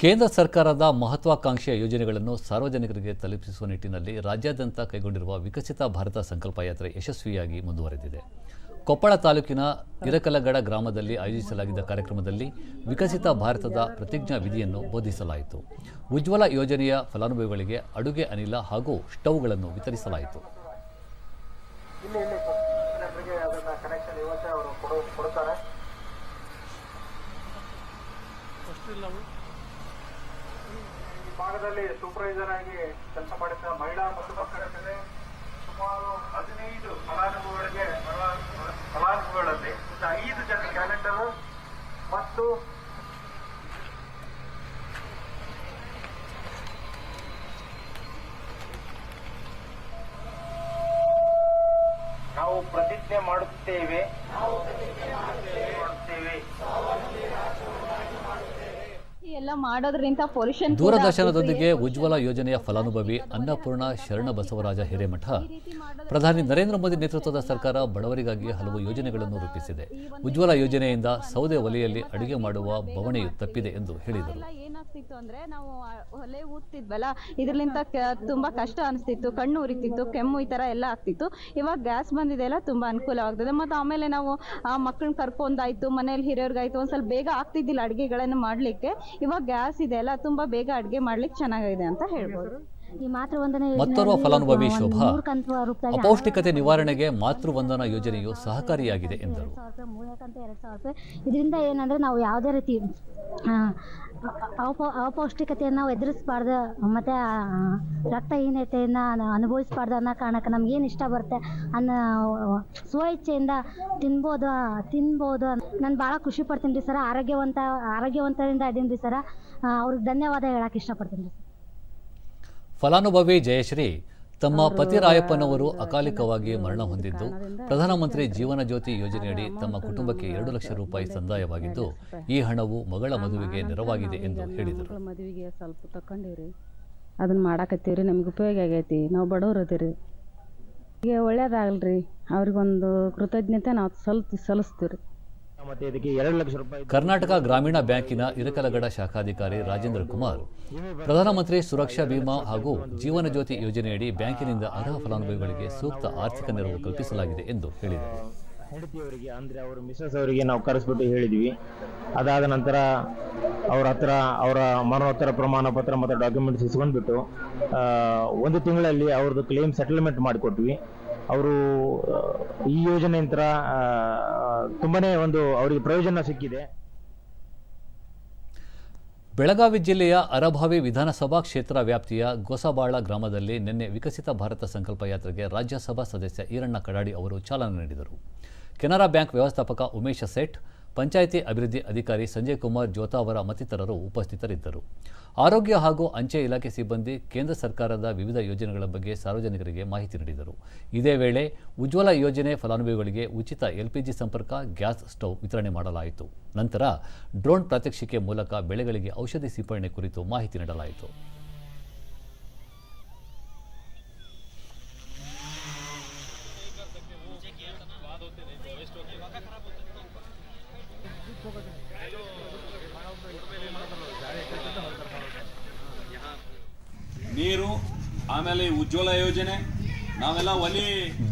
ಕೇಂದ್ರ ಸರ್ಕಾರದ ಮಹತ್ವಾಕಾಂಕ್ಷೆಯ ಯೋಜನೆಗಳನ್ನು ಸಾರ್ವಜನಿಕರಿಗೆ ತಲುಪಿಸುವ ನಿಟ್ಟಿನಲ್ಲಿ ರಾಜ್ಯಾದ್ಯಂತ ಕೈಗೊಂಡಿರುವ ವಿಕಸಿತ ಭಾರತ ಸಂಕಲ್ಪ ಯಾತ್ರೆ ಯಶಸ್ವಿಯಾಗಿ ಮುಂದುವರೆದಿದೆ. ಕೊಪ್ಪಳ ತಾಲೂಕಿನ ಇರಕಲಗಡ ಗ್ರಾಮದಲ್ಲಿ ಆಯೋಜಿಸಲಾಗಿದ್ದ ಕಾರ್ಯಕ್ರಮದಲ್ಲಿ ವಿಕಸಿತ ಭಾರತದ ಪ್ರತಿಜ್ಞಾ ವಿಧಿಯನ್ನು ಬೋಧಿಸಲಾಯಿತು. ಉಜ್ವಲ ಯೋಜನೆಯ ಫಲಾನುಭವಿಗಳಿಗೆ ಅಡುಗೆ ಅನಿಲ ಹಾಗೂ ಸ್ಟವ್ಗಳನ್ನು ವಿತರಿಸಲಾಯಿತು. ಇಲ್ಲಿ ಇಲ್ಲಿ ಜನರಿಗೆ ಅದನ್ನ ಕನೆಕ್ಷನ್ ಇವತ್ತೇ ಅವರು ಕೊಡು ಕೊಡ್ತಾರೆ ಈ ಭಾಗದಲ್ಲಿ ಸೂಪರ್ವೈಸರ್ ಆಗಿ ಕೆಲಸ ಮಾಡಿದ್ದ ಮಹಿಳಾ ಮತ್ತು ಮಕ್ಕಳ ಮೇಲೆ ಸುಮಾರು ಹದಿನೈದು ಫಲಾನುಭವಿಗಳಿಗೆ ಫಲ- ಫಲಾನುಭವಿಗಳಲ್ಲಿ ಐದು ಜನ ಕ್ಯಾಲೆಂಡರ್ ಮತ್ತು ನಾವು ಪ್ರತಿಜ್ಞೆ ಮಾಡುತ್ತೇವೆ. ಎಲ್ಲ ಮಾಡೋದ್ರಿಂದ ಪೊಲ್ಯೂಷನ್ ದೂರದರ್ಶನದೊಂದಿಗೆ ಉಜ್ವಲ ಯೋಜನೆಯ ಫಲಾನುಭವಿ ಅನ್ನಪೂರ್ಣ ಶರಣ ಬಸವರಾಜ ಹಿರೇಮಠ. ಪ್ರಧಾನಿ ನರೇಂದ್ರ ಮೋದಿ ನೇತೃತ್ವದ ಸರ್ಕಾರ ಬಡವರಿಗಾಗಿ ಹಲವು ಯೋಜನೆಗಳನ್ನು ರೂಪಿಸಿದೆ. ಉಜ್ವಲ ಯೋಜನೆಯಿಂದ ಸೌದೆ ಒಲೆಯಲ್ಲಿ ಅಡುಗೆ ಮಾಡುವ ಬವಣೆಯು ತಪ್ಪಿದೆ ಎಂದು ಹೇಳಿದರು. ಏನಾಗ್ತಿತ್ತು ಅಂದ್ರೆ ನಾವು ಒಲೆ ಊದ್ತಿದ್ವಲ್ಲ, ಇದ್ರಲಿಂತ ತುಂಬಾ ಕಷ್ಟ ಅನಿಸ್ತಿತ್ತು. ಕಣ್ಣು ಉರಿತಿತ್ತು, ಕೆಮ್ಮು ಈ ತರ ಎಲ್ಲ ಆಗ್ತಿತ್ತು. ಇವಾಗ ಗ್ಯಾಸ್ ಬಂದಿದೆಯಲ್ಲ ತುಂಬಾ ಅನುಕೂಲವಾಗ್ತದೆ ಮತ್ತೆ ಆಮೇಲೆ ನಾವು, ಆ, ಮಕ್ಕಳನ್ನ ಕರ್ಕೊಂಡಾಯ್ತು, ಮನೇಲಿ ಹಿರಿಯರ್ಗಾಯ್ತು ಒಂದ್ ಸ್ವಲ್ಪ ಬೇಗ ಆಗ್ತಿದ್ದಿಲ್ಲ ಅಡುಗೆಗಳನ್ನು ಮಾಡ್ಲಿಕ್ಕೆ. ಇವಾಗ ಗ್ಯಾಸ್ ಇದೆಯಲ್ಲ ತುಂಬಾ ಬೇಗ ಅಡ್ಗೆ ಮಾಡ್ಲಿಕ್ಕೆ ಚೆನ್ನಾಗಿದೆ ಅಂತ ಹೇಳ್ಬೋದು. ಮತ್ತೋರ್ವ ಫಲಾನುಭವಿ ಶೋಭಾ ಅಪೌಷ್ಟಿಕತೆ ನಿವಾರಣೆಗೆ ಮಾತೃವಂದನಾ ಯೋಜನೆಯು ಸಹಕಾರಿಯಾಗಿದೆ ಎಂದರು. ಇದರಿಂದ ಏನಂದ್ರೆ ನಾವು ಯಾವುದೇ ರೀತಿ ಅಪ ಅಪೌಷ್ಟಿಕತೆಯನ್ನು ನಾವು ಎದುರಿಸಬಾರ್ದು ಮತ್ತು ರಕ್ತಹೀನತೆಯನ್ನು ಅನುಭವಿಸಬಾರ್ದು ಅನ್ನೋ ಕಾರಣಕ್ಕೆ ನಮ್ಗೆ ಏನು ಇಷ್ಟ ಬರುತ್ತೆ ಅನ್ನೋ ಸ್ವ ಇಚ್ಛೆಯಿಂದ ತಿನ್ಬೋದು ತಿನ್ಬೋದು ನಾನು ಭಾಳ ಖುಷಿ ಪಡ್ತೀನಿ ರೀ ಸರ. ಆರೋಗ್ಯವಂತ ಆರೋಗ್ಯವಂತರಿಂದ ಇದೀನಿ ರೀ ಸರ. ಅವ್ರಿಗೆ ಧನ್ಯವಾದ ಹೇಳಕ್ಕೆ ಇಷ್ಟಪಡ್ತೀನಿ ರೀ ಫಲಾನುಭವಿ ಜಯಶ್ರೀ ತಮ್ಮ ಪತಿ ರಾಯಪ್ಪನವರು ಅಕಾಲಿಕವಾಗಿ ಮರಣ ಹೊಂದಿದ್ದು ಪ್ರಧಾನಮಂತ್ರಿ ಜೀವನ ಜ್ಯೋತಿ ಯೋಜನೆಯಡಿ ತಮ್ಮ ಕುಟುಂಬಕ್ಕೆ ಎರಡು ಲಕ್ಷ ರೂಪಾಯಿ ಸಂದಾಯವಾಗಿದ್ದು ಈ ಹಣವು ಮಗಳ ಮದುವೆಗೆ ನೆರವಾಗಿದೆ ಎಂದು ಹೇಳಿದರು. ಮದುವೆಗೆ ಸ್ವಲ್ಪ ತಕೊಂಡೀವ್ರಿ. ಅದನ್ನ ಮಾಡಾಕತ್ತೀವ್ರಿ ನಮ್ಗೆ ಉಪಯೋಗ ಆಗೈತಿ. ನಾವು ಬಡವ್ರು ಅದೀರಿ ಈಗ ಒಳ್ಳೇದಾಗಲ್ರಿ. ಅವ್ರಿಗೊಂದು ಕೃತಜ್ಞತೆ ನಾವು ಸಲ್ ಸಲ್ಲಿಸ್ತೀವಿ ಕರ್ನಾಟಕ ಗ್ರಾಮೀಣ ಬ್ಯಾಂಕಿನ ಇರಕಲಗಡ ಶಾಖಾಧಿಕಾರಿ ರಾಜೇಂದ್ರ ಕುಮಾರ್, ಪ್ರಧಾನಮಂತ್ರಿ ಸುರಕ್ಷಾ ಬಿಮಾ ಹಾಗೂ ಜೀವನ ಜ್ಯೋತಿ ಯೋಜನೆಯಡಿ ಬ್ಯಾಂಕಿನಿಂದ ಅರ್ಹ ಫಲಾನುಭವಿಗಳಿಗೆ ಸೂಕ್ತ ಆರ್ಥಿಕ ನೆರವು ಕಲ್ಪಿಸಲಾಗಿದೆ ಎಂದು ಹೇಳಿದರು. ಹೆಂಡತಿಯವರಿಗೆ, ಅಂದರೆ ಅವರು ಮಿಸಸ್ ಅವರಿಗೆ ನಾವು ಕರೆಸ್ಬಿಟ್ಟು ಹೇಳಿದ್ವಿ. ಅದಾದ ನಂತರ ಅವರ ಹತ್ರ, ಅವರ ಮರಣೋತ್ತರ ಪ್ರಮಾಣ ಪತ್ರ ಮತ್ತು ಡಾಕ್ಯುಮೆಂಟ್ಸ್ ಇಸ್ಕೊಂಡ್ಬಿಟ್ಟು ಒಂದು ತಿಂಗಳಲ್ಲಿ ಅವ್ರದ್ದು ಕ್ಲೇಮ್ ಸೆಟಲ್ಮೆಂಟ್ ಮಾಡಿಕೊಟ್ವಿ. ಅವರು ಈ ಯೋಜನೆಯಿಂದ ತುಂಬನೇ ಒಂದು ಅವರಿಗೆ ಪ್ರಯೋಜನ ಸಿಕ್ಕಿದೆ. ಬೆಳಗಾವಿ ಜಿಲ್ಲೆಯ ಅರಭಾವಿ ವಿಧಾನಸಭಾ ಕ್ಷೇತ್ರ ವ್ಯಾಪ್ತಿಯ ಗೊಸಬಾಳ ಗ್ರಾಮದಲ್ಲಿ ನಿನ್ನೆ ವಿಕಸಿತ ಭಾರತ ಸಂಕಲ್ಪ ಯಾತ್ರೆಗೆ ರಾಜ್ಯಸಭಾ ಸದಸ್ಯ ಈರಣ್ಣ ಕಡಾಡಿ ಅವರು ಚಾಲನೆ ನೀಡಿದರು. ಕೆನರಾ ಬ್ಯಾಂಕ್ ವ್ಯವಸ್ಥಾಪಕ ಉಮೇಶ ಸೇಠ್ ಪಂಚಾಯಿತಿ ಅಭಿವೃದ್ಧಿ ಅಧಿಕಾರಿ ಸಂಜಯ್ ಕುಮಾರ್ ಜ್ಯೋತಾವರ ಮತ್ತಿತರರು ಉಪಸ್ಥಿತರಿದ್ದರು. ಆರೋಗ್ಯ ಹಾಗೂ ಅಂಚೆ ಇಲಾಖೆ ಸಿಬ್ಬಂದಿ, ಕೇಂದ್ರ ಸರ್ಕಾರದ ವಿವಿಧ ಯೋಜನೆಗಳ ಬಗ್ಗೆ ಸಾರ್ವಜನಿಕರಿಗೆ ಮಾಹಿತಿ ನೀಡಿದರು. ಇದೇ ವೇಳೆ ಉಜ್ವಲ ಯೋಜನೆ ಫಲಾನುಭವಿಗಳಿಗೆ ಉಚಿತ ಎಲ್ಪಿಜಿ ಸಂಪರ್ಕ, ಗ್ಯಾಸ್ ಸ್ಟವ್ ವಿತರಣೆ ಮಾಡಲಾಯಿತು. ನಂತರ ಡ್ರೋನ್ ಪ್ರಾತ್ಯಕ್ಷಿಕೆ ಮೂಲಕ ಬೆಳೆಗಳಿಗೆ ಔಷಧಿ ಸಿಂಪಡಣೆ ಕುರಿತು ಮಾಹಿತಿ ನೀಡಲಾಯಿತು. ನೀರು ಆಮೇಲೆ ಉಜ್ವಲ ಯೋಜನೆ ನಾವೆಲ್ಲ ಒಲಿ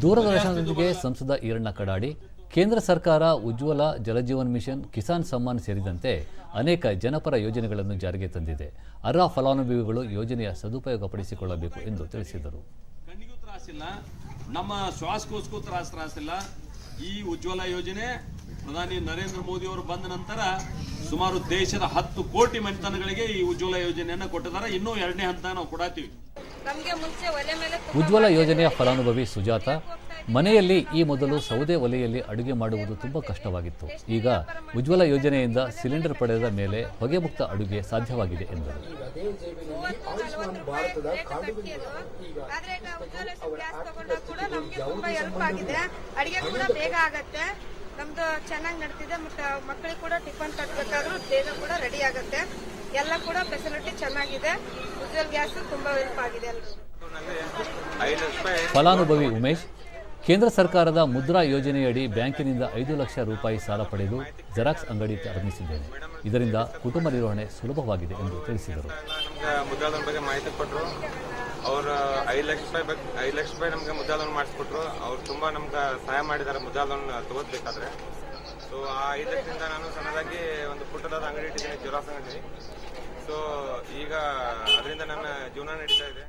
ದೂರದರ್ಶನದೊಂದಿಗೆ ಸಂಸದ ಈರಣ್ಣ ಕಡಾಡಿ ಕೇಂದ್ರ ಸರ್ಕಾರ ಉಜ್ವಲ ಜಲಜೀವನ್ ಮಿಷನ್ ಕಿಸಾನ್ ಸಮ್ಮಾನ್ ಸೇರಿದಂತೆ ಅನೇಕ ಜನಪರ ಯೋಜನೆಗಳನ್ನು ಜಾರಿಗೆ ತಂದಿದೆ. ಅರ್ಹ ಫಲಾನುಭವಿಗಳು ಯೋಜನೆಯ ಸದುಪಯೋಗಪಡಿಸಿಕೊಳ್ಳಬೇಕು ಎಂದು ತಿಳಿಸಿದರು. ಕಣ್ಣಿಗೂ ತ್ರಾಸಿಲ್ಲ ನಮ್ಮ ಶ್ವಾಸಕೋಶಕ್ಕೂ ತ್ರಾಸ ತ್ರಾಸಿಲ್ಲ. ಈ ಉಜ್ವಲ ಯೋಜನೆ ಪ್ರಧಾನಿ ನರೇಂದ್ರ ಮೋದಿ ಅವರು ಬಂದ ನಂತರ ಸುಮಾರು ದೇಶದ ಹತ್ತು ಕೋಟಿ ಮನೆತನಗಳಿಗೆ ಈ ಉಜ್ವಲ ಯೋಜನೆಯನ್ನು ಕೊಟ್ಟಿದ್ದಾರೆ. ಇನ್ನೂ ಎರಡನೇ ಹಂತ ನಾವು ಕೊಡಾತೀವಿ. ಉಜ್ವಲ ಯೋಜನೆಯ ಫಲಾನುಭವಿ ಸುಜಾತ ಮನೆಯಲ್ಲಿ ಈ ಮೊದಲು ಸೌದೆ ಒಲೆಯಲ್ಲಿ ಅಡುಗೆ ಮಾಡುವುದು ತುಂಬಾ ಕಷ್ಟವಾಗಿತ್ತು ಈಗ ಉಜ್ವಲ ಯೋಜನೆಯಿಂದ ಸಿಲಿಂಡರ್ ಪಡೆದ ಮೇಲೆ ಹೊಗೆ ಮುಕ್ತ ಅಡುಗೆ ಸಾಧ್ಯವಾಗಿದೆ ಎಂದರು ಅಡಿಗೆ ಕೂಡ ಬೇಗ ಆಗತ್ತೆ ನಮ್ದು ಚೆನ್ನಾಗಿ ನಡೀತಿದೆ ಮತ್ತೆ ಮಕ್ಕಳಿಗೆ ಕೂಡ ಟಿಫನ್ ತಟ್ಟಬೇಕಾದ್ರೂ ಬೇಗ ಕೂಡ ರೆಡಿ ಆಗುತ್ತೆ ಎಲ್ಲ ಕೂಡ ಫೆಸಿಲಿಟಿ ಚೆನ್ನಾಗಿದೆ ಉಜ್ವಲ್ ಗ್ಯಾಸ್ ತುಂಬಾ ಹೆಲ್ಪ್ ಆಗಿದೆ ಎಲ್ರಿಗೂ ಫಲಾನುಭವಿ ಉಮೇಶ್ ಕೇಂದ್ರ ಸರ್ಕಾರದ ಮುದ್ರಾ ಯೋಜನೆಯಡಿ ಬ್ಯಾಂಕಿನಿಂದ ಐದು ಲಕ್ಷ ರೂಪಾಯಿ ಸಾಲ ಪಡೆದು ಜೆರಾಕ್ಸ್ ಅಂಗಡಿ ಪ್ರಾರಂಭಿಸಿದ್ದೇನೆ. ಇದರಿಂದ ಕುಟುಂಬ ನಿರ್ವಹಣೆ ಸುಲಭವಾಗಿದೆ ಎಂದು ತಿಳಿಸಿದರು. ಬಗ್ಗೆ ಮಾಹಿತಿ ಕೊಟ್ಟರು ಅವ್ರು ಐದು ಲಕ್ಷ ರೂಪಾಯಿ ಬಗ್ಗೆ ಐದು ಲಕ್ಷ ರೂಪಾಯಿ ನಮಗೆ ಮುದ್ರಾ ಲೋನ್ ಮಾಡಿಸ್ಕೊಟ್ರು. ಅವ್ರು ತುಂಬ ನಮ್ಗೆ ಸಹಾಯ ಮಾಡಿದ್ದಾರೆ ಮುದ್ರಾಲೋನ್ ತಗೋದ್ಬೇಕಾದ್ರೆ. ಸೊ ಆ ಐದು ಲಕ್ಷದಿಂದ ನಾನು ಸಣ್ಣದಾಗಿ ಒಂದು ಪುಟ್ಟದಾದ ಅಂಗಡಿ ಇಟ್ಟಿದ್ದೀನಿ ಜೆರಾಕ್ಸ್ ಅಂಗಡಿ. ಸೊ ಈಗ ಅದರಿಂದ ನನ್ನ ಜೀವನ ನಡೀತಾ ಇದೆ.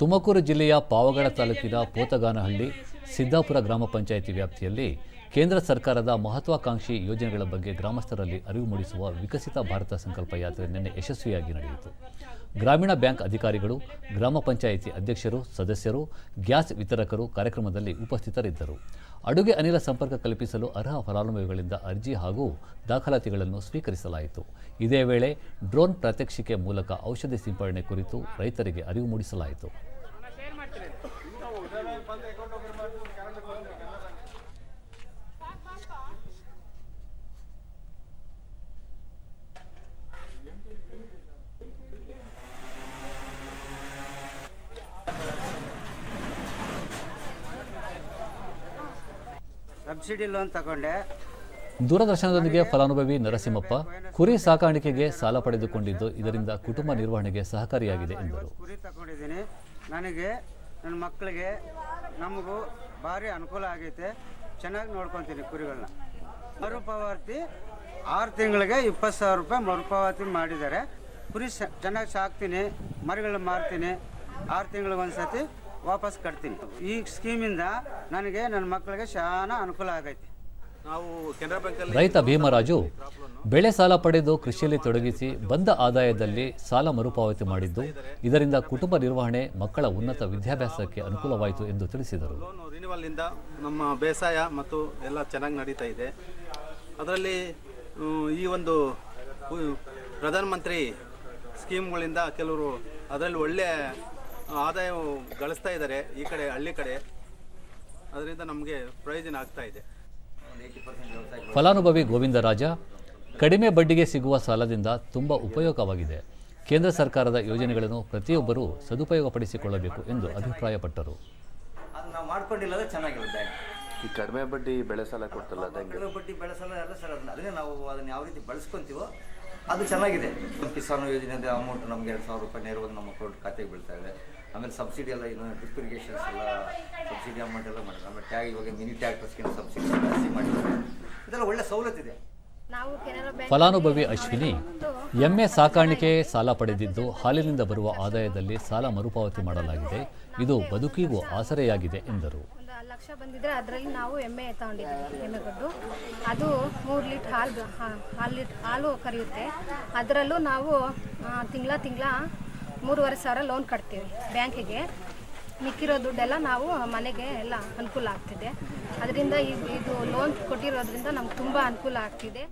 ತುಮಕೂರು ಜಿಲ್ಲೆಯ ಪಾವಗಡ ತಾಲೂಕಿನ ಪೋತಗಾನಹಳ್ಳಿ, ಸಿದ್ದಾಪುರ ಗ್ರಾಮ ಪಂಚಾಯಿತಿ ವ್ಯಾಪ್ತಿಯಲ್ಲಿ ಕೇಂದ್ರ ಸರ್ಕಾರದ ಮಹತ್ವಾಕಾಂಕ್ಷಿ ಯೋಜನೆಗಳ ಬಗ್ಗೆ ಗ್ರಾಮಸ್ಥರಲ್ಲಿ ಅರಿವು ಮೂಡಿಸುವ ವಿಕಸಿತ ಭಾರತ ಸಂಕಲ್ಪ ಯಾತ್ರೆ ನಿನ್ನೆ ಯಶಸ್ವಿಯಾಗಿ ನಡೆಯಿತು. ಗ್ರಾಮೀಣ ಬ್ಯಾಂಕ್ ಅಧಿಕಾರಿಗಳು, ಗ್ರಾಮ ಪಂಚಾಯಿತಿ ಅಧ್ಯಕ್ಷರು, ಸದಸ್ಯರು, ಗ್ಯಾಸ್ ವಿತರಕರು ಕಾರ್ಯಕ್ರಮದಲ್ಲಿ ಉಪಸ್ಥಿತರಿದ್ದರು. ಅಡುಗೆ ಅನಿಲ ಸಂಪರ್ಕ ಕಲ್ಪಿಸಲು ಅರ್ಹ ಫಲಾನುಭವಿಗಳಿಂದ ಅರ್ಜಿ ಹಾಗೂ ದಾಖಲಾತಿಗಳನ್ನು ಸ್ವೀಕರಿಸಲಾಯಿತು. ಇದೇ ವೇಳೆ ಡ್ರೋನ್ ಪ್ರಾತ್ಯಕ್ಷಿಕೆ ಮೂಲಕ ಔಷಧಿ ಸಿಂಪಡಣೆ ಕುರಿತು ರೈತರಿಗೆ ಅರಿವು ಮೂಡಿಸಲಾಯಿತು. ಸಬ್ಸಿಡಿ ಲೋನ್ ತಗೊಂಡೆ. ದೂರದರ್ಶನದೊಂದಿಗೆ ಫಲಾನುಭವಿ ನರಸಿಂಹಪ್ಪ ಕುರಿ ಸಾಕಾಣಿಕೆಗೆ ಸಾಲ ಪಡೆದುಕೊಂಡಿದ್ದು ಇದರಿಂದ ಕುಟುಂಬ ನಿರ್ವಹಣೆಗೆ ಸಹಕಾರಿಯಾಗಿದೆ ಎಂದರು. ಕುರಿ ತಗೊಂಡಿದ್ದೀನಿ. ನನಗೆ ನನ್ನ ಮಕ್ಕಳಿಗೆ ನಮಗೂ ಭಾರಿ ಅನುಕೂಲ ಆಗೈತೆ. ಚೆನ್ನಾಗಿ ನೋಡ್ಕೊತೀನಿ ಕುರಿಗಳನ್ನ ಮರುಪಾವತಿ ಆರು ತಿಂಗಳಿಗೆ ಇಪ್ಪತ್ತು ಸಾವಿರ ರೂಪಾಯಿ ಮರುಪಾವತಿ ಮಾಡಿದ್ದಾರೆ. ಕುರಿ ಚೆನ್ನಾಗಿ ಸಾಕ್ತೀನಿ ಮರಿಗಳನ್ನ ಮಾರ್ತೀನಿ. ಆರು ತಿಂಗಳಿಗೆ ಒಂದು ಸತಿ ವಾಪಸ್ ಕಟ್ತೀನಿ. ಈ ಸ್ಕೀಮಿಂದ ನನಗೆ ನನ್ನ ಮಕ್ಕಳಿಗೆ ಶಾನ ಅನುಕೂಲ ಆಗೈತೆ. ನಾವು ಕೆನರಾ ಬ್ಯಾಂಕ್ ರೈತ ಭೀಮರಾಜು ಬೆಳೆ ಸಾಲ ಪಡೆದು ಕೃಷಿಯಲ್ಲಿ ತೊಡಗಿಸಿ ಬಂದ ಆದಾಯದಲ್ಲಿ ಸಾಲ ಮರುಪಾವತಿ ಮಾಡಿದ್ದು ಇದರಿಂದ ಕುಟುಂಬ ನಿರ್ವಹಣೆ ಮಕ್ಕಳ ಉನ್ನತ ವಿದ್ಯಾಭ್ಯಾಸಕ್ಕೆ ಅನುಕೂಲವಾಯಿತು ಎಂದು ತಿಳಿಸಿದರು. ಲೋನು ರಿನಿವಲ್ನಿಂದ ನಮ್ಮ ಬೇಸಾಯ ಮತ್ತು ಎಲ್ಲ ಚೆನ್ನಾಗಿ ನಡೀತಾ ಇದೆ. ಅದರಲ್ಲಿ ಈ ಒಂದು ಉ- ಪ್ರಧಾನಮಂತ್ರಿ ಸ್ಕೀಮ್ಗಳಿಂದ ಕೆಲವರು ಅದರಲ್ಲಿ ಒಳ್ಳೆ ಆದಾಯ ಗಳಿಸ್ತಾ ಇದ್ದಾರೆ ಈ ಕಡೆ ಹಳ್ಳಿ ಕಡೆ. ಅದರಿಂದ ನಮಗೆ ಪ್ರಯೋಜನ ಆಗ್ತಾ ಇದೆ. ಫಲಾನುಭವಿ ಗೋವಿಂದರಾಜ ಕಡಿಮೆ ಬಡ್ಡಿಗೆ ಸಿಗುವ ಸಾಲದಿಂದ ತುಂಬ ಉಪಯೋಗವಾಗಿದೆ. ಕೇಂದ್ರ ಸರ್ಕಾರದ ಯೋಜನೆಗಳನ್ನು ಪ್ರತಿಯೊಬ್ಬರೂ ಸದುಪಯೋಗಪಡಿಸಿಕೊಳ್ಳಬೇಕು ಎಂದು ಅಭಿಪ್ರಾಯಪಟ್ಟರು. ಅದು ನಾವು ಮಾಡ್ಕೊಂಡಿಲ್ಲ ಅಂದ್ರೆ ಚೆನ್ನಾಗಿರುತ್ತೆ. ಈ ಕಡಿಮೆ ಬಡ್ಡಿ ಬೆಳೆ ಸಾಲ ಕೊಡ್ತಲ್ಲ ಕಡಿಮೆ ಕೆಲವು ಬಡ್ಡಿ ಸಾಲ ಎಲ್ಲ ಸರ್ ಅದನ್ನ ಅದನ್ನೇ ನಾವು ಅದನ್ನ ಯಾವ ರೀತಿ ಬಳಸ್ಕೊಂತೀವೋ ಅದು ಚೆನ್ನಾಗಿದೆ. ಕಿಸಾನ್ ಯೋಜನೆಯಿಂದ ಅಮೌಂಟ್ ನಮ್ಗೆ ಎರಡು ಸಾವಿರ ರೂಪಾಯಿ ನೇರವಾಗಿ ನಮ್ಮ ಅಕೌಂಟ್ ಖಾತೆಗೆ ಬೀಳ್ತಾ ಇದೆ. ಆಮೇಲೆ ಸಬ್ಸಿಡಿ ಎಲ್ಲ ಇನ್ನು ಡ್ರಿಪ್ ಇರಿಗೇಷನ್ಸ್ ಎಲ್ಲ ಸಬ್ಸಿಡಿ ಅಮೌಂಟ್ ಎಲ್ಲ ಮಾಡಿದ್ರು. ಆಮೇಲೆ ಟ್ಯಾಗ್ ಇವಾಗ ಮಿನಿ ಟ್ಯಾಕ್ಟರ್ಸ್ಗೆ ಸಬ್ಸಿಡಿ ಜಾಸ್ತಿ ಮಾಡಿದ್ದಾರೆ. ಇದೆಲ್ಲ ಒಳ್ಳೆ ಸವಲತ್ತಿದೆ ನಾವು ಕೆನರಾ ಬ್ಯಾಂಕ್ ಫಲಾನುಭವಿ ಅಶ್ವಿನಿ ಎಮ್ಮೆ ಸಾಕಾಣಿಕೆ ಸಾಲ ಪಡೆದಿದ್ದು ಹಾಲಿನಿಂದ ಬರುವ ಆದಾಯದಲ್ಲಿ ಸಾಲ ಮರುಪಾವತಿ ಮಾಡಲಾಗಿದೆ. ಇದು ಬದುಕಿಗೂ ಆಸರೆಯಾಗಿದೆ ಎಂದರು. ಲಕ್ಷ ಬಂದಿದ್ರೆ ಅದರಲ್ಲಿ ನಾವು ಎಮ್ಮೆ ತಗೊಂಡಿದ್ದೀವಿ ಎಮ್ಮೆಗಡ್ಡು ಅದು ಮೂರು ಲೀಟ್ರ್ ಹಾಲು ಹಾಲು ಲೀಟ್ರ್ ಹಾಲು ಕರೆಯುತ್ತೆ. ಅದರಲ್ಲೂ ನಾವು ತಿಂಗಳ ತಿಂಗಳ ಮೂರುವರೆ ಸಾವಿರ ಲೋನ್ ಕಟ್ತೀವಿ ಬ್ಯಾಂಕಿಗೆ. ಮಿಕ್ಕಿರೋ ದುಡ್ಡೆಲ್ಲ ನಾವು ಮನೆಗೆ ಎಲ್ಲ ಅನುಕೂಲ ಆಗ್ತಿದೆ. ಅದರಿಂದ ಇದು ಲೋನ್ ಕೊಟ್ಟಿರೋದ್ರಿಂದ ನಮ್ಗೆ ತುಂಬ ಅನುಕೂಲ ಆಗ್ತಿದೆ.